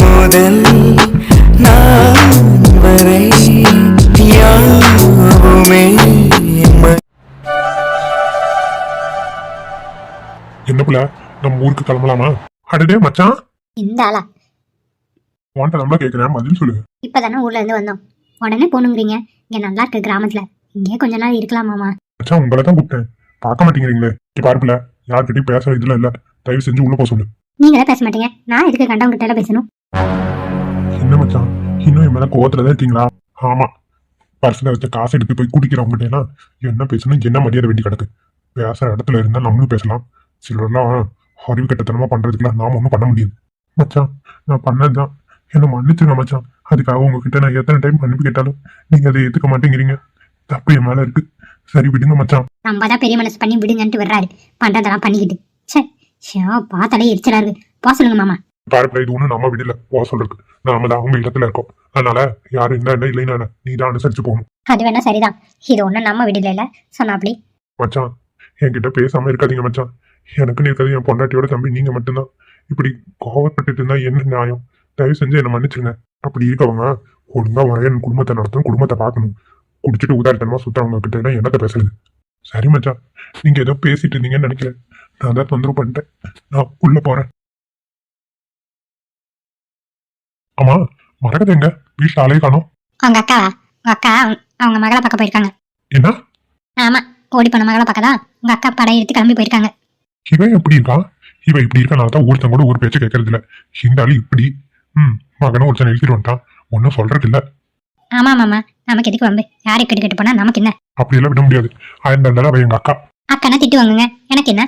முதல் நான் வரை என்ன புள்ள? நம்ம ஊருக்கு கிளம்பலாமா? அடடே மச்சான். இந்த ஆளா? உன்ட்ட நம்மள கேக்குறேன். பதில் சொல்லு. இப்பதானே ஊர்ல இருந்து வந்தோம். உடனே போகணுங்கிறீங்க இங்க நல்லா இருக்கு கிராமத்துல. இங்கே கொஞ்ச நாள் இருக்கலாமாமா மச்சான் உங்களை தான் கூப்பிட்டேன். பார்க்க மாட்டேங்கிறீங்களே. இப்ப பாருப்புல யார்கிட்டயும் பேச இதுல இல்ல. தயவு செஞ்சு உள்ள போக சொல்லு. நீங்களே பேச மாட்டீங்க. நான் எதுக்கு கண்டவங்க கிட்ட பேசணும்? என்ன மச்சான்? இன்னும் என் மேல கோவத்துல தான் இருக்கீங்களா? ஆமா. பர்ஸ்ல வச்ச காசு எடுத்து போய் குடிக்கிறவங்ககிட்ட எல்லாம் என்ன பேசணும்? என்ன மரியாதை வேண்டி கிடக்கு? பேசுற இடத்துல இருந்தா நம்மளும் பேசலாம். சிலர்லாம் அறிவு கட்டத்தனமா பண்றதுக்குலாம் நாம ஒன்றும் பண்ண முடியாது. மச்சான் நான் பண்ணதுதான். என்ன மன்னிச்சுங்க மச்சான். அதுக்காக உங்ககிட்ட நான் எத்தனை டைம் மன்னிப்பு கேட்டாலும் நீங்க அதை ஏத்துக்க மாட்டேங்கிறீங்க. தப்பு என் மேல இருக்கு. சரி விடுங்க மச்சான். நம்ம தான் பெரிய மனசு பண்ணி விடுங்கன்ட்டு வர்றாரு பண்றதெல்லாம் பண்ணிக்கிட்டு. ச்சே. ஷோ பார்த்தாலே எரிச்சலா இருக்கு. போ சொல்லுங்க மாமா. பாருப்பா இது ஒன்றும் நம்ம விடல போக சொல்றதுக்கு. நாம தான் அவங்க இடத்துல இருக்கோம். அதனால யாரும் என்ன என்ன இல்லைன்னா நீ தான் அனுசரிச்சு போகணும். அது வேணா சரிதான். இது ஒண்ணும் நம்ம விடல இல்ல சொன்னாப்டி. மச்சான் என்கிட்ட பேசாம இருக்காதீங்க மச்சான். எனக்குன்னு இருக்காது என் பொண்டாட்டியோட தம்பி நீங்க மட்டும்தான். இப்படி கோவப்பட்டுட்டு இருந்தா என்ன நியாயம்? தயவு செஞ்சு என்ன மன்னிச்சிருங்க. அப்படி இருக்கவங்க ஒழுங்கா வர என் குடும்பத்தை நடத்தணும் குடும்பத்தை பார்க்கணும். குடிச்சிட்டு உதாரணமா சுத்தவங்க கிட்ட என்னத்த பேசுறது? சரி மச்சான் நீங்க ஏதோ பேசிட்டு இருந்தீங்கன்னு நினைக்கிறேன். நான் தான் தொந்தரவு பண்ணிட்டேன். நான் உள்ள போறேன். ஆமா மறக்கது எங்க? வீட்டுல ஆளே காணோம். அவங்க அக்காவா உங்க அக்கா அவங்க- மகளை பார்க்க போயிருக்காங்க. என்ன? ஆமா ஓடி போன மகளை பார்க்க தான் உங்க அக்கா படம் எடுத்து கிளம்பி போயிருக்காங்க. இவன் எப்படி இருக்கான்? இவன் இப்படி இருக்கனால தான் ஒருத்தன் கூட ஒரு பேச்சு கேட்கறது இல்ல இந்த ஆளு இப்படி. ம் மகனும் ஒருத்தன் எழுதிட்டு வந்துட்டான். ஒன்றும் சொல்றது இல்ல ஆமா மாமா நமக்கு எதுக்கு வம்பு? யாரு கெட்டு கெட்டு போனா நமக்கு என்ன? அப்படியெல்லாம் விட முடியாது. ஆயிருந்தாலும் அவ எங்க அக்கா. அக்கனா திட்டு வாங்குங்க. எனக்கு என்ன?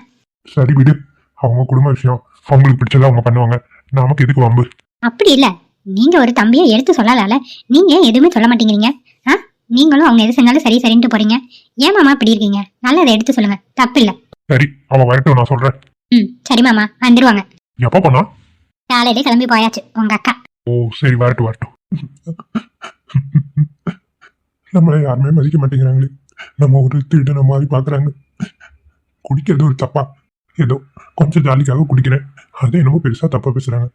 சரி விடு. அவங்க குடும்ப விஷயம் அவங்களுக்கு பிடிச்சதை அவங்க பண்ணுவாங்க. நமக்கு எதுக்கு வம்பு? அப்படி இல்ல. நீங்க ஒரு தம்பியை எடுத்து சொல்லலால நீங்க எதுவுமே சொல்ல மாட்டேங்கிறீங்க? ஆ? நீங்களும் அவங்க எது செஞ்சாலும் சரி சரின்ட்டு போறீங்க. ஏன் மாமா இப்படி இருக்கீங்க? நல்லதை எடுத்து சொல்லுங்க. தப்பு இல்ல. சரி அவன் வரட்டும் நான் சொல்றேன். ம் சரி மாமா வந்துருவாங்க. எப்ப போனா? காலையிலே கிளம்பி போயாச்சு உங்க அக்கா. ஓ சரி வரட்டும் வரட்டும். நம்மளை யாருமே மதிக்க மாட்டேங்கிறாங்களே. நம்ம ஒரு திருடன மாதிரி பாக்குறாங்க குடிக்கிறது ஒரு தப்பா? ஏதோ கொஞ்சம் ஜாலிக்காக குடிக்கிறேன். அது என்னமோ பெருசா தப்பா பேசுறாங்க.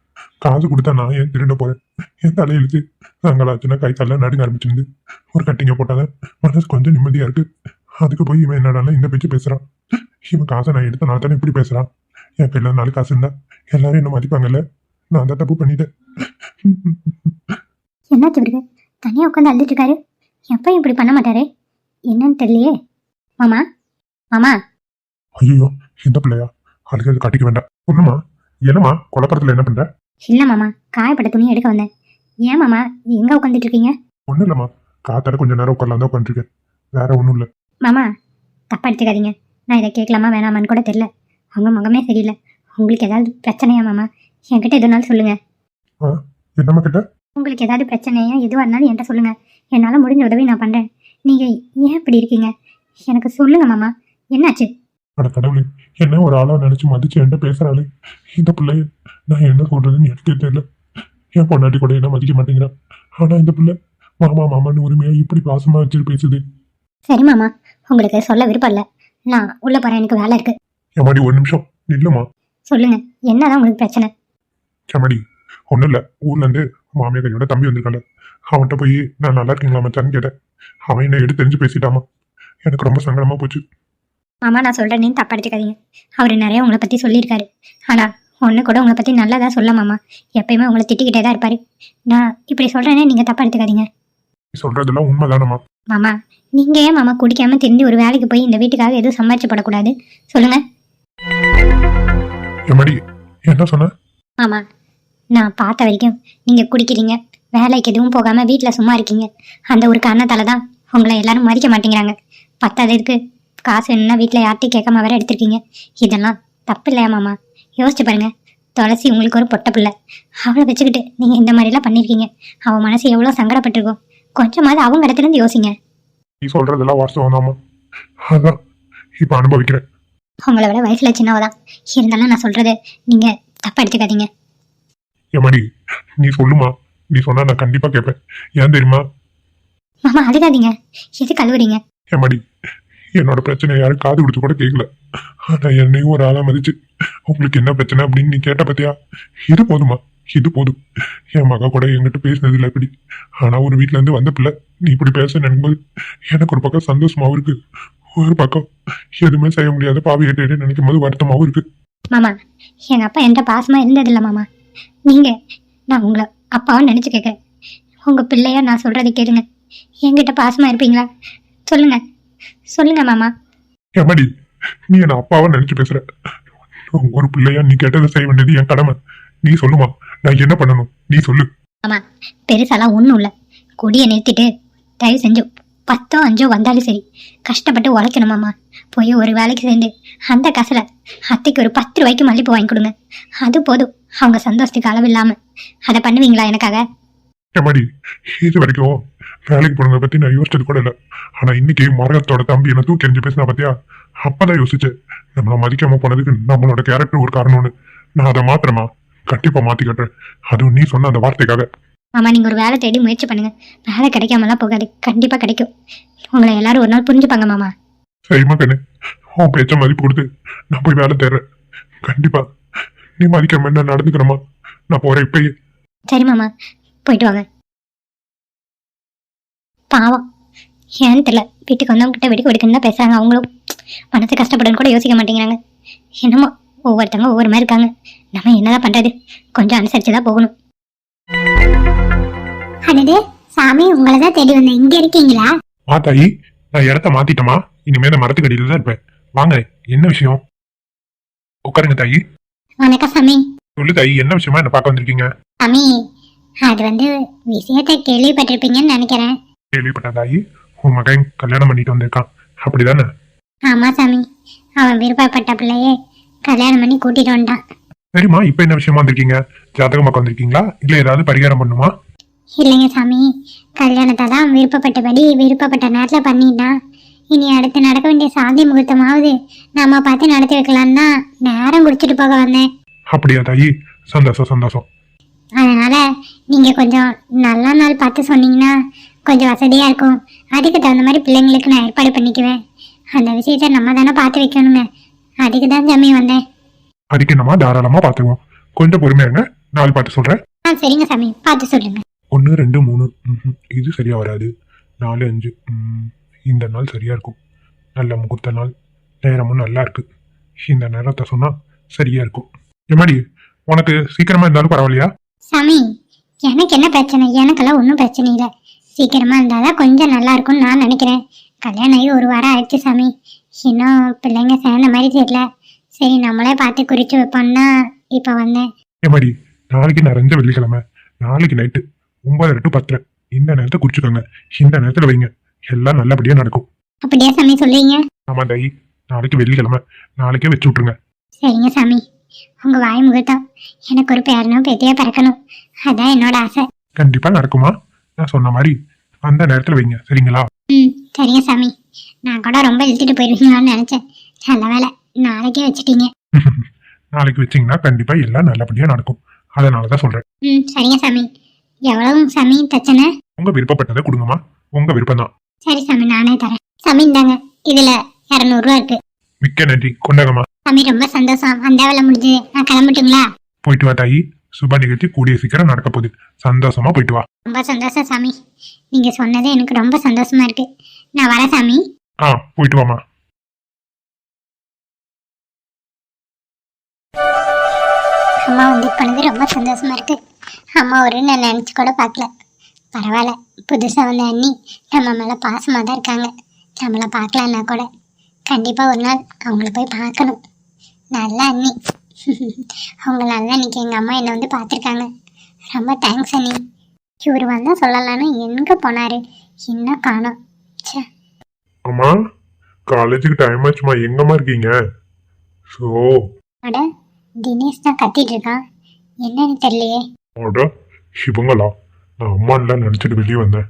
காசு கொடுத்தா நான் ஏன் திருட போறேன்? என் தலையெழுத்து நாங்களாச்சுன்னா கை காலில் நடுங்க ஆரம்பிச்சிருந்து ஒரு கட்டிங்க போட்டாதான் மனசு கொஞ்சம் நிம்மதியா இருக்கு. அதுக்கு போய் இவன் என்னடானா இந்த பேச்சு பேசுறான். இவன் காசை நான் எடுத்த நான் தானே இப்படி பேசுறான்? என் கையில நாலு காசு இருந்தா எல்லாரும் என்ன மதிப்பாங்கல்ல? நான் தான் தப்பு பண்ணிட்டேன். என்னாச்சு இவருக்கு தனியா உட்காந்து அழுதுட்டு இருக்காரு. எப்பயும் இப்படி பண்ண மாட்டாரே. என்னன்னு தெரியலையே. மாமா? மாமா? ஐயோ இந்த பிள்ளையா? அழுகிறது காட்டிக்க வேண்டாம். ஒண்ணுமா என்னம்மா? குழப்பத்துல என்ன பண்ற? இல்ல மாமா காயப்பட்ட துணி எடுக்க வந்தேன். ஏன் மாமா எங்க உட்காந்துட்டு இருக்கீங்க? ஒண்ணும் இல்லம்மா. காத்தாட கொஞ்ச நேரம் உட்காரலாம் தான் உட்காந்துருக்கேன் வேற ஒண்ணும் இல்ல. மாமா தப்பா எடுத்துக்காதீங்க. நான் இதை கேட்கலாமா வேணாமான்னு கூட தெரியல. உங்க முகமே சரியில்லை. உங்களுக்கு ஏதாவது பிரச்சனையா மாமா? என்கிட்ட எதுனாலும் சொல்லுங்க. என்னம்மா கிட்ட? உங்களுக்கு ஏதாவது பிரச்சனையா எதுவாக இருந்தாலும் என்கிட்ட சொல்லுங்க. என்னால் முடிஞ்ச உதவி நான் பண்ணுறேன் நீங்கள் ஏன் இப்படி இருக்கீங்க? எனக்கு சொல்லுங்க மாமா. என்னாச்சு? அட கடவுளே என்ன ஒரு ஆளா நினைச்சு மதிச்சு என்கிட்ட பேசுறாளே. இந்த பிள்ளைய நான் என்ன சொல்றதுன்னு எனக்கே தெரியல. என் பொண்டாட்டி கூட என்ன மதிக்க மாட்டேங்கிறான் ஆனா இந்த பிள்ளை மாமா மாமான்னு உரிமையா இப்படி பாசமா வச்சுட்டு பேசுது. சரி மாமா. உங்களுக்கு சொல்ல விருப்பம் இல்லை. நான் உள்ளே போகிறேன் எனக்கு வேலை இருக்குது எம்மாடி ஒரு நிமிஷம். நில்லுமா? சொல்லுங்க. என்னதான் உங்களுக்கு பிரச்சனை? செம்மடி ஒன்றும் இல்லை. ஊர்ல இருந்து மாமியார் கையோட தம்பி வந்திருக்காங்க. அவன்கிட்ட போய் நான் நல்லா இருக்கீங்களா மச்சான்னு கேட்டேன். அவன் என்ன எடுத்து தெரிஞ்சு பேசிட்டாமா. எனக்கு ரொம்ப சங்கடமா போச்சு. மாமா நான் சொல்கிறேன்னு தப்பா எடுத்துக்காதீங்க அவர் நிறைய உங்களை பற்றி சொல்லியிருக்காரு. ஆனால் ஒன்று கூட உங்களை பற்றி நல்லதா சொல்ல மாமா. எப்பயுமே உங்களை திட்டிக்கிட்டே தான் இருப்பார். நான் இப்படி சொல்கிறேனே நீங்கள் தப்பா எடுத்துக்காதீங்க நீ சொல்றதெல்லாம் உண்மைதானம்மா மாமா? நீங்கள் ஏன் மாமா குடிக்காம திரும்பி ஒரு வேலைக்கு போய் இந்த வீட்டுக்காக எதுவும் சம்பாரிச்சு போடக்கூடாது சொல்லுங்க. எம்மாடி என்ன சொன்ன? மாமா நான் பார்த்த வரைக்கும் நீங்கள் குடிக்கிறீங்க. வேலைக்கு எதுவும் போகாமல் வீட்டில் சும்மா இருக்கீங்க. அந்த ஒரு காரணத்தால தான் உங்களை எல்லாரும் மதிக்க மாட்டேங்கிறாங்க. பத்தாததுக்கு காசு என்ன வீட்டில் யார்ட்டையும் கேட்காம வேற எடுத்திருக்கீங்க. இதெல்லாம் தப்பு இல்லையா மாமா? யோசிச்சு பாருங்க. துளசி உங்களுக்கு ஒரு பொட்ட பிள்ளை. அவளை வச்சுக்கிட்டு நீங்கள் இந்த மாதிரிலாம் பண்ணியிருக்கீங்க அவள் மனசு எவ்வளோ சங்கடப்பட்டிருக்கும் கொஞ்சமாவது அவங்க இடத்துல இருந்து யோசிங்க. நீ சொல்றதெல்லாம் வாஸ்தவம் அதான். இப்ப அனுபவிக்கிறேன். உங்களை விட வயசில் சின்னவ தான் இருந்தாலும் நான் சொல்கிறது நீங்கள் தப்பாக எடுத்துக்காதீங்க. எம்மாடி நீ சொல்லுமா? நீ சொன்னா நான் கண்டிப்பா கேட்பேன். ஏன் தெரியுமா? மாமா அழுகாதீங்க. எது கழுவுறீங்க எம்மாடி என்னோட பிரச்சனை யாரும் காது கொடுத்து கூட கேட்கல ஆனா என்னையும் ஒரு ஆளா மதிச்சு உங்களுக்கு என்ன பிரச்சனை? அப்படின்னு நீ கேட்ட பத்தியா? இது போதுமா இது போதும். என் மகா கூட என்கிட்ட பேசினது இல்லை இப்படி. ஆனா ஒரு வீட்ல இருந்து வந்த பிள்ளை நீ இப்படி பேச நினைக்கும்போது எனக்கு ஒரு பக்கம் சந்தோஷமாவும் இருக்கு. ஒரு பக்கம் எதுவுமே செய்ய முடியாத பாவி கேட்டு நினைக்கும் போது வருத்தமாவும் இருக்கு. மாமா எங்க அப்பா என்கிட்ட பாசமாக இருந்ததில்ல மாமா. நீங்கள் நான் உங்களை அப்பாவும் நினச்சி கேட்குறேன். உங்க பிள்ளையா நான் சொல்றதை கேளுங்க. என்கிட்ட பாசமாக இருப்பீங்களா? சொல்லுங்க. சொல்லுங்க மாமா. ஏமாடி நீ என்ன அப்பாவா நினைச்சு பேசுற? ஒரு பிள்ளையா நீ கேட்டதை செய்ய வேண்டியது என் கடமை. நீ சொல்லுமா நான் என்ன பண்ணணும்? நீ சொல்லு. மாமா பெருசாலாம் ஒன்றும் இல்லை. கொடியை நிறுத்திட்டு தயவு செஞ்சு பத்தோ அஞ்சோ வந்தாலும் சரி கஷ்டப்பட்டு உழைக்கணும் மாமா. போய் ஒரு வேலைக்கு சேர்ந்து அந்த காசில் அத்தைக்கு ஒரு பத்து ரூபாய்க்கு மல்லிப்பூ வாங்கி கொடுங்க. அது போதும் அவங்க சந்தோஷத்துக்கு அளவு இல்லாமல் அதை பண்ணுவீங்களா எனக்காக? ஏமாடி இது வரைக்கும் வேலைக்கு போனதை பத்தி நான் யோசிச்சது கூட இல்லை. ஆனா இன்னைக்கு மரகத்தோட தம்பி என்ன தூக்கி எறிஞ்சு பேசினா பாத்தியா? அப்பதான் யோசிச்சேன். நம்மள மதிக்காம போனதுக்கு நம்மளோட கேரக்டர் ஒரு காரணம்னு. நான் அதை மாத்திரமா கண்டிப்பா மாத்தி காட்டுறேன். அதுவும் நீ சொன்ன அந்த வார்த்தைக்காக. மாமா நீங்கள் ஒரு வேலை தேடி முயற்சி பண்ணுங்க. வேலை கிடைக்காமலாம் போகாது. கண்டிப்பாக கிடைக்கும். உங்களை எல்லாரும் ஒரு நாள் புரிஞ்சுப்பாங்க மாமா. சரிம்மா கண்ணு உன் பேச்ச மதிப்பு கொடுத்து நான் போய் வேலை தேடுறேன். கண்டிப்பா. நீ மதிக்காம என்ன நடந்துக்கிறமா நான் போறேன் இப்பயே. சரி மாமா. போயிட்டு வாங்க. பாவம். ஏன்னு தெரியல. வீட்டுக்கு வந்தவங்க கிட்ட வெடிக்க வெடிக்கன்னு தான் பேசுறாங்க. அவங்களும் மனசு கஷ்டப்படுன்னு கூட யோசிக்க மாட்டேங்கிறாங்க. என்னமோ ஒவ்வொருத்தவங்க ஒவ்வொரு மாதிரி இருக்காங்க. நம்ம என்னதான் பண்றது? கொஞ்சம் அனுசரிச்சு தான் போகணும். அடடே சாமி உங்களை தான் தேடி வந்தேன். இங்க இருக்கீங்களா? மா தாயி நான் இடத்த மாத்திட்டமா இனிமே இந்த மரத்துக்கு அடியில தான் இருப்பேன். வாங்க என்ன விஷயம்? உட்காருங்க தாயி. வணக்கம் சாமி. சொல்லு தாயி என்ன விஷயமா என்ன பார்க்க வந்திருக்கீங்க? சாமி அது வந்து விஷயத்தை கேள்விப்பட்டிருப்பீங்கன்னு நினைக்கிறேன். கேள்விப்பட்டேன் தாயி உன் மகன் கல்யாணம் பண்ணிட்டு வந்திருக்கான். அப்படிதானே? ஆமா சாமி. அவன் விருப்பப்பட்ட பிள்ளையே கல்யாணம் பண்ணி கூட்டிட்டு வந்துட்டான் சரிம்மா இப்ப என்ன விஷயமா வந்திருக்கீங்க? ஜாதகம் பார்க்க வந்திருக்கீங்களா? இல்ல ஏதாவது பரிகாரம் பண்ணுமா இல்லைங்க சாமி. கல்யாணத்தை தான் விருப்பப்பட்டபடி விருப்பப்பட்ட நேரத்தில் பண்ணிட்டான். இனி அடுத்து நடக்க வேண்டிய சாந்தி முகூர்த்தமாவது நாம பார்த்து நடத்தி வைக்கலான்னு தான் நேரம் குடிச்சிட்டு போக வந்தேன். அப்படியா தாயி? சந்தோஷம் சந்தோஷம். அதனால நீங்க கொஞ்சம் நல்ல நாள் பார்த்து சொன்னீங்கன்னா கொஞ்சம் வசதியா இருக்கும். அதுக்கு தகுந்த மாதிரி பிள்ளைங்களுக்கு நான் ஏற்பாடு பண்ணிக்குவேன். அந்த விஷயத்த நம்ம தானே பார்த்து வைக்கணுங்க. அதுக்கு தான் சாமி வந்தேன். அதுக்கு நம்ம தாராளமா பாத்துக்குவோம் கொஞ்சம் பொறுமையா இருங்க. நாள் பார்த்து சொல்றேன். ஆ சரிங்க சாமி. பார்த்து சொல்லுங்க. ஒன்று ரெண்டு மூணு. ம்ஹும். இது சரியா வராது. நாலு அஞ்சு. ம், இந்த நாள் சரியா இருக்கும். நல்ல முகூர்த்த நாள். நேரமும் நல்லா இருக்கு. இந்த நேரத்தை சொன்னா சரியா இருக்கும். எம்மாடி உனக்கு சீக்கிரமா இருந்தாலும் பரவாயில்லையா? சாமி எனக்கு என்ன பிரச்சனை? எனக்கெல்லாம் ஒன்றும் பிரச்சனை இல்லை. சீக்கிரமா இருந்தாதான் கொஞ்சம் நல்லா இருக்கும்னு நான் நினைக்கிறேன். கல்யாணம் ஆகி ஒரு வாரம் ஆயிடுச்சு சாமி. இன்னும் பிள்ளைங்க சேர்ந்த மாதிரி தெரியல. சரி நம்மளே பார்த்து குறிச்சு வைப்போம்னா இப்போ வந்தேன். எம்மாடி நாளைக்கு நிறைஞ்ச வெள்ளிக்கிழமை. நாளைக்கு நைட்டு ஒன்பதரை டு பத்தரை. இந்த நேரத்தை குறிச்சுக்கோங்க. இந்த நேரத்துல வைங்க. எல்லாம் நல்லபடியா நடக்கும். அப்படியே சாமி சொல்லுவீங்க? ஆமா தாயி நாளைக்கு வெள்ளிக்கிழமை. நாளைக்கே வச்சு விட்டுருங்க. சரிங்க சாமி. உங்க வாய் முகூர்த்தம். எனக்கு ஒரு பேரனும் பேத்தியா பிறக்கணும். அதான் என்னோட ஆசை. கண்டிப்பா நடக்குமா? நான் சொன்ன மாதிரி அந்த நேரத்துல வைங்க. சரிங்களா? ம் சரிங்க சாமி. நான் கூட ரொம்ப இழுத்துட்டு போயிருவீங்களான்னு நினைச்சேன். நல்ல வேலை நாளைக்கே வச்சுட்டீங்க. நாளைக்கு வச்சீங்கன்னா கண்டிப்பா எல்லாம் நல்லபடியா நடக்கும். அதனாலதான் சொல்றேன். ம் சரிங்க சாமி. எவ்வளவு சாமி பிரச்சனை? உங்க விருப்பப்பட்டதை கொடுங்கம்மா. உங்க விருப்பம் தான். சரி சாமி நானே தரேன். சாமி இந்தாங்க. இதுல இரநூறுவா இருக்கு. மிக்க நன்றி. கொண்டாங்கம்மா சாமி ரொம்ப சந்தோஷம். அந்த வேலை முடிஞ்சது. நான் கிளம்பட்டுங்களா? போயிட்டு வா தாயி. சுப நிகழ்ச்சி கூடிய சீக்கிரம் நடக்க போகுது. சந்தோஷமா போயிட்டு வா. ரொம்ப சந்தோஷம் சாமி. நீங்க சொன்னது எனக்கு ரொம்ப சந்தோஷமா இருக்கு. நான் வரேன் சாமி. ஆ போயிட்டு வாமா அம்மா வந்து பண்ணது ரொம்ப சந்தோஷமா இருக்கு. அம்மா ஒரு நான் நினச்சி கூட பார்க்கல. பரவாயில்ல. புதுசாக வந்த அண்ணி நம்ம மேலே பாசமாக தான் இருக்காங்க. நம்மளை பார்க்கலன்னா கூட கண்டிப்பாக ஒரு நாள் அவங்கள போய் பார்க்கணும். நல்ல அண்ணி. அவங்க நல்ல அன்னைக்கு எங்கள் அம்மா என்னை வந்து பார்த்துருக்காங்க. ரொம்ப தேங்க்ஸ் அண்ணி. இவர் வந்தால் சொல்லலான்னு எங்கே போனார்? இன்னும் காணோம்? ச்சே. அம்மா காலேஜுக்கு டைம் ஆச்சுமா எங்கம்மா இருக்கீங்க? ஸோ அட தினேஷ் தான் கத்திட்டு இருக்கான். என்னன்னு தெரியலையே. அட இவங்களா நான் அம்மான்லாம் நினைச்சிட்டு வெளியே வந்தேன்.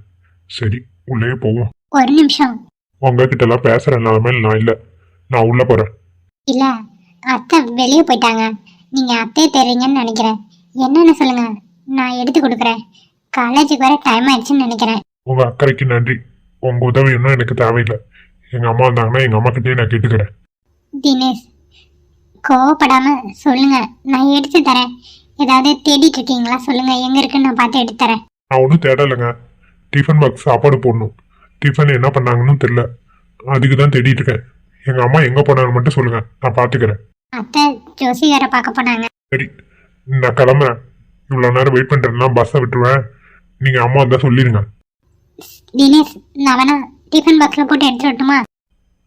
சரி உள்ளே போவோம். ஒரு நிமிஷம். உங்ககிட்ட எல்லாம் நிலைமையில நான் இல்லை. நான் உள்ள போறேன். இல்ல. அத்தை வெளியே போயிட்டாங்க. நீங்க அத்தையை தெரியுங்கன்னு நினைக்கிறேன். என்னன்னு சொல்லுங்க. நான் எடுத்து கொடுக்குறேன். காலேஜுக்கு வர டைம் ஆயிடுச்சுன்னு நினைக்கிறேன். உங்க அக்கறைக்கு நன்றி. உங்க உதவி இன்னும் எனக்கு தேவையில்லை. எங்க அம்மா வந்தாங்கன்னா எங்க அம்மா கிட்டே நான் கேட்டுக்கிறேன். தினேஷ் கோவப்படாம சொல்லுங்க. நான் எடுத்து தரேன். ஏதாவது தேடிட்டு இருக்கீங்களா? சொல்லுங்க. எங்க இருக்குன்னு நான் பார்த்து எடுத்து தரேன். நான் ஒன்றும் தேடலைங்க. டிஃபன் பாக்ஸ் சாப்பாடு போடணும். டிஃபன் என்ன பண்ணாங்கன்னு தெரில அதுக்கு தான் தேடிட்டு இருக்கேன். எங்கள் அம்மா எங்கே போனாங்கன்னு மட்டும் சொல்லுங்க. நான் பார்த்துக்கிறேன். அத்தை ஜோசிகாரை பார்க்க போனாங்க. சரி நான் கிளம்புறேன். இவ்வளோ நேரம் வெயிட் பண்ணுறேன்னா பஸ்ஸை விட்டுருவேன். நீங்கள் அம்மா வந்தால் சொல்லிடுங்க தினேஷ் நான் வேணா டிஃபன் பாக்ஸ்ல போட்டு எடுத்துட்டு வரட்டுமா?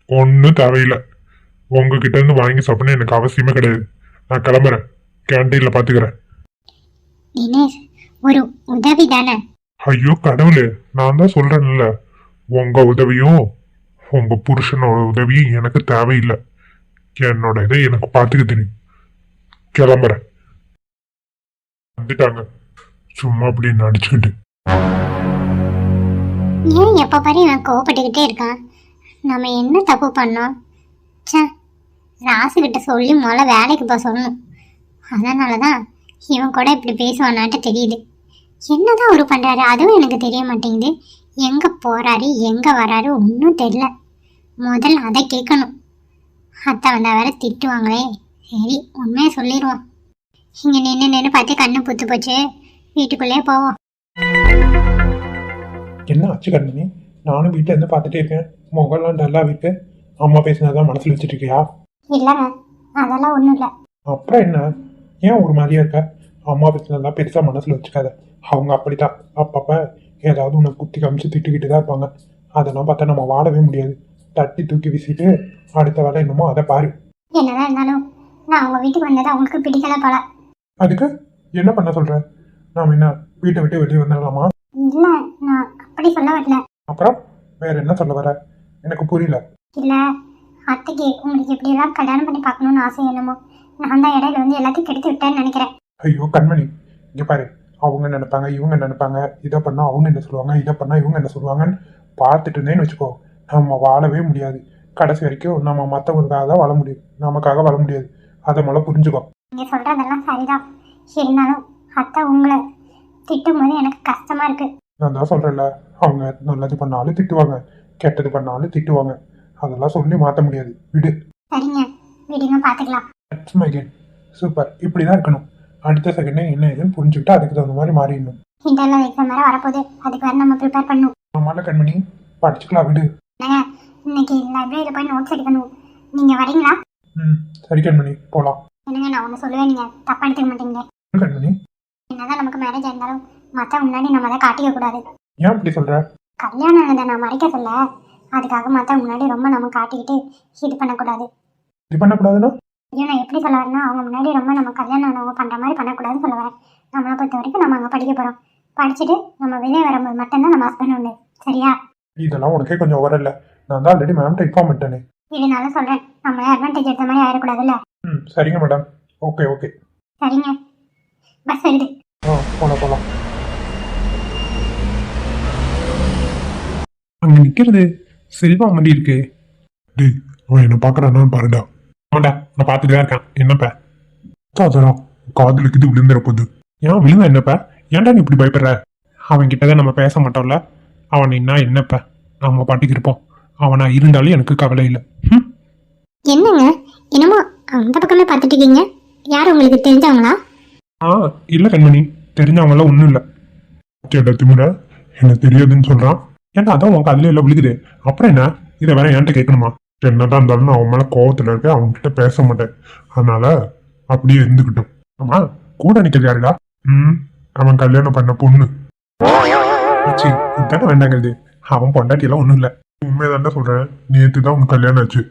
ஒன்றும் தேவையில்லை. உங்ககிட்ட இருந்து வாங்கி சாப்பிடணும். எனக்கு அவசியமே கிடையாது. நான் கிளம்புறேன். கேன்டீனில் பார்த்துக்கிறேன் தினேஷ் ஒரு உதவி தானே? ஐயோ கடவுளே. நான் தான் சொல்றேன்ல. உங்க உதவியும் உங்க புருஷனோட உதவியும் எனக்கு தேவையில்லை. என்னோட இதை எனக்கு பார்த்துக்க தெரியும். கிளம்புறேன். வந்துட்டாங்க. சும்மா அப்படி நடிச்சுக்கிட்டு. ஏன் எப்போ பாரு நான் கோவப்பட்டுக்கிட்டே இருக்கான். நம்ம என்ன தப்பு பண்ணோம்? ச்சே ராசுகிட்ட சொல்லி முதல்ல வேலைக்கு போக சொல்லணும். அதனால தான் இவன் கூட இப்படி பேசுவானாட்ட தெரியுது. என்னதான் அவரு பண்ணுறாரு அதுவும் எனக்கு தெரிய மாட்டேங்குது. எங்கே போகிறாரு எங்கே வராரு? ஒன்றும் தெரியல. முதல்ல அதை கேட்கணும். அத்தை வந்தா வேற திட்டுவாங்களே. சரி உண்மையை சொல்லிடுவோம் இங்கே நின்று நின்று பார்த்து கண்ணு புத்து போச்சு. வீட்டுக்குள்ளே போவோம். என்ன ஆச்சு கண்ணனி நானும் வீட்டில் இருந்து பார்த்துட்டே இருக்கேன். முகம்லாம் டல்லா இருக்கு. அம்மா பேசினதான் மனசில் வச்சுட்டு இருக்கியா? இல்லைங்க அதெல்லாம் ஒன்றும் இல்லை. அப்புறம் என்ன? ஏன் ஒரு மாதிரியா இருக்க? அம்மா பேசினதெல்லாம் பெருசாக மனசில் வச்சுக்காத. அவங்க அப்படித்தான். அப்பப்போ ஏதாவது உன்னை குத்தி காமிச்சு திட்டுக்கிட்டு தான் இருப்பாங்க. அதெல்லாம் பார்த்தா நம்ம வாழவே முடியாது. தட்டி தூக்கி வீசிட்டு அடுத்த வேலை என்னமோ அதை பாரு. என்னதான் இருந்தாலும் நான் அவங்க வீட்டுக்கு வந்தது அவங்களுக்கு பிடிக்கல போல. அதுக்கு என்ன பண்ண சொல்ற? நாம என்ன வீட்டை விட்டு வெளியே வந்துடலாமா? இல்லை நான் அப்படி சொல்ல வரல. அப்புறம் வேற என்ன சொல்ல வர? எனக்கு புரியல. இல்லை அத்தைக்கு உங்களுக்கு இப்படியெல்லாம் கல்யாணம் பண்ணி பார்க்கணும்னு ஆசை என்னமோ நான் தான் இடையில வந்து எல்லாத்தையும் கெடுத்து விட்டேன்னு நினைக்கிறேன். ஐயோ கண்மணி இங்க பாரு. அவங்க நினைப்பாங்க இவங்க நினைப்பாங்க? இதை பண்ணா அவங்க என்ன சொல்லுவாங்க? இதை பண்ணா இவங்க என்ன சொல்லுவாங்கன்னு பார்த்துட்டு இருந்தேன்னு வச்சுக்கோ. நம்ம வாழவே முடியாது. கடைசி வரைக்கும் நம்ம மற்றவங்களுக்காக தான் வாழ முடியும். நமக்காக வாழ முடியாது. அதை முதல்ல புரிஞ்சுக்கோ. நீங்கள் சொல்கிறதெல்லாம் சரிதான். இருந்தாலும் அத்தை உங்களை திட்டும் போது எனக்கு கஷ்டமா இருக்கு. நான் தான் சொல்றேன்ல அவங்க நல்லது பண்ணாலும் திட்டுவாங்க கெட்டது பண்ணாலும் திட்டுவாங்க. அதெல்லாம் சொல்லி மாற்ற முடியாது. விடு. சரிங்க. விடுங்க பார்த்துக்கலாம் தட்ஸ் மை கேட் சூப்பர் இப்படி தான் இருக்கணும். அடுத்த செகண்டே என்ன ஏதுன்னு புரிஞ்சுக்கிட்டு அதுக்கு தகுந்த மாதிரி மாறிடணும். இன்டர்னல் எக்ஸாம் வேறு வரப்போகுது. அதுக்கு வேறு நம்ம ப்ரிப்பேர் பண்ணணும் ஆமால கண்மணி படிச்சுக்கலாம் விடு. என்னங்க இன்னைக்கு லைப்ரரியில் போய் நோட்ஸ் எடுக்கணும். நீங்கள் வரீங்களா? ம் சரி கண்மணி போகலாம் என்னங்க நான் ஒன்று சொல்லுவேன் நீங்கள் தப்பாக எடுத்துக்க மாட்டீங்க. கண்மணி. என்னதான் நமக்கு மேரேஜ் இருந்தாலும் மற்ற முன்னாடி நம்ம அதை காட்டிக்க கூடாது. ஏன் இப்படி சொல்ற? கல்யாணம் ஆனதை நான் மறைக்க சொல்ல அதுக்காக மற்ற முன்னாடி ரொம்ப நம்ம காட்டிக்கிட்டு இது பண்ணக்கூடாது. இது பண்ணக்கூடாதுன்னா? ஐயோ நான் எப்படி சொல்ல வரேன்னா அவங்க முன்னாடி ரொம்ப நம்ம கல்யாணம் ஆனவங்க பண்ணுற மாதிரி பண்ணக்கூடாதுன்னு சொல்ல வரேன் நம்மளை பொறுத்த வரைக்கும் நம்ம அங்கே படிக்க போகிறோம் படிச்சுட்டு நம்ம வெளியே வரும்போது மட்டும்தான் நம்ம ஹஸ்பண்ட் உண்டு. சரியா? இதெல்லாம் உனக்கே கொஞ்சம் வரல நான் தான் ஆல்ரெடி மேம்கிட்ட இன்ஃபார்ம் பண்ணிட்டேனே. இதனால சொல்கிறேன் நம்மளே அட்வான்டேஜ் எடுத்த மாதிரி ஆயிடக்கூடாதுல்ல? ம் சரிங்க மேடம் ஓகே ஓகே சரிங்க. பஸ் வருது ஆ போகலாம் போகலாம் அங்கே நிற்கிறது செல்வா மாதிரி இருக்கு. டேய் அவன் என்ன பார்க்குறான்னு பாருடா. ஆமாண்டா நான் பார்த்துட்டு தான் இருக்கேன். என்னப்பா? தாத்தரா காதலுக்கு இது விழுந்துற போகுது ஏன் விழுந்தா என்னப்பா? ஏன்டா நீ இப்படி பயப்படுற? அவன் கிட்ட தான் நம்ம பேச மாட்டோம்ல. அவன் என்ன என்னப்பா? நம்ம பாட்டுக்கு இருப்போம். அவனா இருந்தாலும் எனக்கு கவலை இல்லை. ம் என்னங்க? என்னமோ அந்த பக்கமே பார்த்துட்டு இருக்கீங்க. யார் உங்களுக்கு தெரிஞ்சவங்களா? ஆ இல்லை கண்மணி. தெரிஞ்சவங்களாம் ஒன்றும் இல்லை. சேட்டா திமுற எனக்கு தெரியாதுன்னு சொல்கிறான் ஏன்டா அதான் உன் காதுல எல்லாம் விழுகுது? அப்புறம் என்ன? இதை வேற என்கிட்ட கேட்கணுமா? என்னதான் இருந்தாலும் நான் அவன் மேலே கோவத்தில் இருக்கேன் அவன்கிட்ட பேச மாட்டேன். அதனால அப்படியே இருந்துக்கிட்டோம் ஆமா கூட நிற்கிறது யாருடா? ம் அவன் கல்யாணம் பண்ண பொண்ணு. ஆச்சு இதுதானே வேண்டாங்கிறது அவன் பொண்டாட்டியெல்லாம் ஒன்றும் இல்லை. உண்மைதான்டா சொல்கிறேன் நேற்று தான் உனக்கு கல்யாணம் ஆச்சு.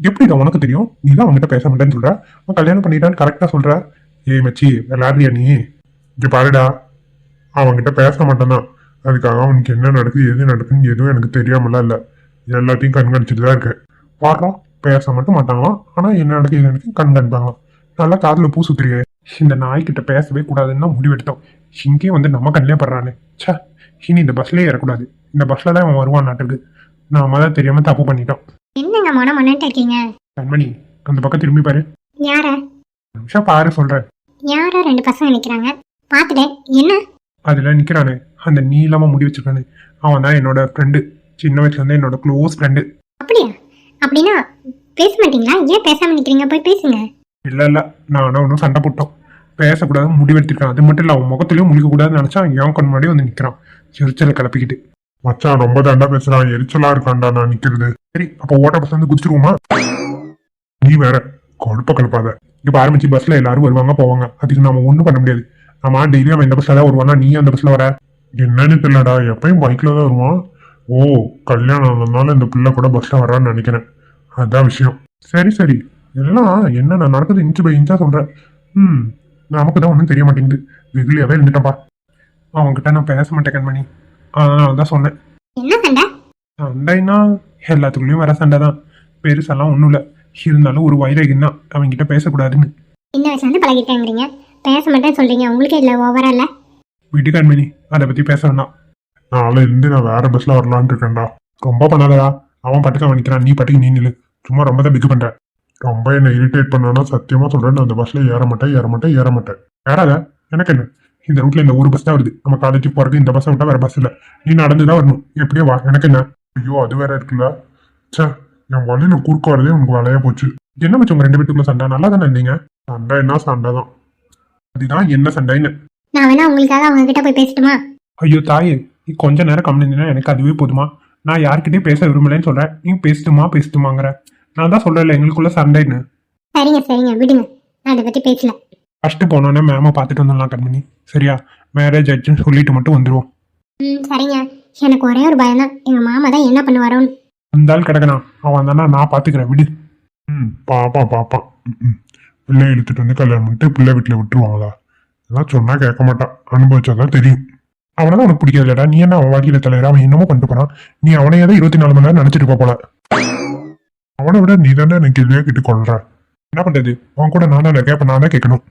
எப்படிடா உனக்கு தெரியும்? நீ தான் அவன்கிட்ட பேச மாட்டேன்னு சொல்ற? அவன் கல்யாணம் பண்ணிட்டான்னு கரெக்டாக சொல்ற? ஏய் மச்சி விளையாடுறியா நீ? இங்க பாருடா. அவன்கிட்ட பேச மாட்டேன்னா அதுக்காக அவனுக்கு என்ன நடக்குது எது நடக்குன்னு எதுவும் எனக்கு தெரியாமலாம் இல்லை. எல்லாத்தையும் கண்காணிச்சுட்டு தான் இருக்கேன் பாடுறோம் பேச மட்டும் மாட்டாங்களாம். ஆனால் என்ன நடக்குது எனக்கு நடக்குது கண்காணிப்பாங்களாம். நல்லா காதில் பூ சுத்துறியே. இந்த நாய்கிட்ட பேசவே கூடாதுன்னு தான் முடிவெடுத்தோம். இங்கே வந்து நம்ம கண்ணிலே படுறானே. ச்சே இனி இந்த பஸ்லேயே ஏறக்கூடாது. இந்த பஸ்ல தான் அவன் வருவான் நாட்டுக்கு. நாம தான் தெரியாம தப்பு பண்ணிட்டோம். என்னங்க மொன மொன்னட்டு இருக்கீங்க? கண்மணி அந்த பக்கம் திரும்பி பாரு. யார? நிமிஷம் பாரு சொல்றேன். யாரோ ரெண்டு பசங்க நிற்கிறாங்க பார்த்துட்டேன் என்ன? அதுல நிக்கிறானே. அந்த நீளமா முடி வச்சிருக்கானே. அவன் தான் என்னோட ஃப்ரெண்டு சின்ன வயசுல இருந்தே என்னோட க்ளோஸ் ஃப்ரெண்டு அப்படியா? அப்படின்னா பேச மாட்டீங்களா? ஏன் பேசாம நிக்கிறீங்க? போய் பேசுங்க. இல்ல இல்ல. நானும் ஒன்றும் சண்டை போட்டோம். பேசக்கூடாது முடிவெடுத்திருக்கான் அது மட்டும் இல்ல அவன் முகத்திலயும் முழிக்க கூடாதுன்னு நினைச்சா என் கண் முன்னாடி வந்து நிக்கிறான். எரிச்சலை கிளப்பிக்கிட்டு. மச்சான் ரொம்ப தண்டா பேசுறான் எரிச்சலா இருக்கான்டா நான் நிக்கிறது. சரி அப்ப ஓட்ட பஸ் வந்து குதிச்சிருவோமா? நீ வேற குழப்ப கலப்பாத இப்ப ஆரம்பிச்சு பஸ்ல எல்லாரும் வருவாங்க போவாங்க. அதுக்கு நாம ஒண்ணும் பண்ண முடியாது. ஆமா டெய்லி அவன் இந்த பஸ்ல தான் வருவானா? நீ அந்த பஸ்ல வர. என்னன்னு தெரியலடா. எப்பயும் பைக்ல தான் வருவான். ஓ கல்யாணம் ஆனதுனால இந்த பிள்ளை கூட பஸ்ல வரான்னு நினைக்கிறேன். அதான் விஷயம். சரி சரி. எல்லாம் என்ன நான் நடக்குது இன்ச்சு பை இன்ச்சா சொல்றேன். ம் நமக்கு தான் ஒன்றும் தெரிய மாட்டேங்குது. வெகுலியாவே இருந்துட்டப்பா அவன்கிட்ட நான் பேச மாட்டேன் கண்மணி. அதனால தான் சொன்னேன். என்ன சண்டை? சண்டைனா எல்லாத்துக்குள்ளேயும் வர சண்டை தான். பெருசெல்லாம் ஒன்றும் இல்லை. இருந்தாலும் ஒரு வைரகின்னா அவன்கிட்ட பேசக்கூடாதுன்னு. சின்ன வயசுல இருந்து பழகிட்டேங்கிறீங்க? பேச மாட்டேன்னு சொல்றீங்க. உங்களுக்கே இல்ல ஓவரா இல்ல? விட்டு கண்மணி. அதை பற்றி பேச வேண்டாம் நாளை இருந்து நான் வேற பஸ்ல வரலான்னு இருக்கேன்டா. ரொம்ப பண்ணாதடா. அவன் பாட்டுக்கு அவன் நீ பாட்டுக்கு நீ நில்லு. சும்மா ரொம்ப தான் பிக்கு பண்ற. ரொம்ப என்னை இரிட்டேட் பண்ணானா சத்தியமா சொல்றேன். நான் அந்த பஸ்ல ஏற மாட்டேன் ஏற மாட்டேன் ஏற மாட்டேன். ஏறாத. எனக்கு என்ன? இந்த ரூட்ல இந்த ஒரு பஸ் தான் வருது. நம்ம காலேஜுக்கு போறதுக்கு இந்த பஸ் விட்டா வேற பஸ் இல்ல. நீ நடந்து தான் வரணும். எப்படியோ வா. எனக்கு என்ன? ஐயோ அது வேற இருக்குல்ல. ச்சே என் வழியில குறுக்க வரதே உனக்கு வேலையா போச்சு. என்ன மச்சு உங்க ரெண்டு பேத்துக்குள்ள சண்டை? நல்லா தானே இருந்தீங்க? சண்டை என்ன சண்டை தான்? அதுதான் என்ன சண்டைன்னு. நான் வேணா உங்களுக்காக அவங்க கிட்ட போய் பேசட்டுமா? ஐயோ தாயே நீ கொஞ்ச நேரம் கம்மி நின்னா எனக்கு அதுவே போதுமா? நான் யார்கிட்டயும் பேச விரும்பலன்னு சொல்றேன். நீ பேசட்டுமா பேசட்டுமாங்கிற. நான் தான் சொல்றேன்ல எங்களுக்குள்ள சண்டைன்னு. சரிங்க சரிங்க. விடுங்க. நான் அதை பத்தி பேசல. ஃபர்ஸ்ட் போனோன்னே மேம பார்த்துட்டு வந்துடலாம் கண்மணி. சரியா? மேரேஜ் ஆயிடுச்சுன்னு சொல்லிட்டு மட்டும் வந்துருவோம். ம் சரிங்க. எனக்கு ஒரே ஒரு பயம் தான் எங்க மாமா தான் என்ன பண்ணுவாரோன்னு. அந்த ஆள் கிடக்கணும். அவன் தானே நான் பார்த்துக்கிறேன் விடு. ம் பாப்பா பாப்பா. ம் பிள்ளை எடுத்துட்டு வந்து கல்யாணம் பண்ணிட்டு பிள்ளை வீட்டில் விட்டுருவாங்களா? இதெல்லாம் சொன்னா கேட்க மாட்டான் அனுபவிச்சாதான் தெரியும். அவனை தான் உனக்கு பிடிக்காதுலடா. நீ என்ன அவன் வாழ்க்கையில தலைவர் அவன் என்னமோ பண்ணிட்டு போறான்? நீ அவனையே தான் இருபத்தி நாலு மணி நேரம் நினைச்சிட்டு போல. அவனை விட நீ தானே எனக்கு கேள்வியா கிட்டு கொள்ற என்ன பண்றது? அவன் கூட நான் தான் இருக்கேன் நான் தான் கேட்கணும்.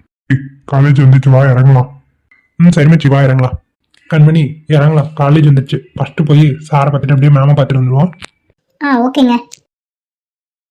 காலேஜ் வந்துச்சு வா இறங்கலாம். ம் சரிமச்சி வா இறங்கலாம். கண்மணி இறங்கலாம். காலேஜ் வந்துச்சு. ஃபர்ஸ்ட் போய் சாரை பார்த்துட்டு அப்படியே மேம பார்த்துட்டு வந்துருவோம். ஆ ஓகேங்க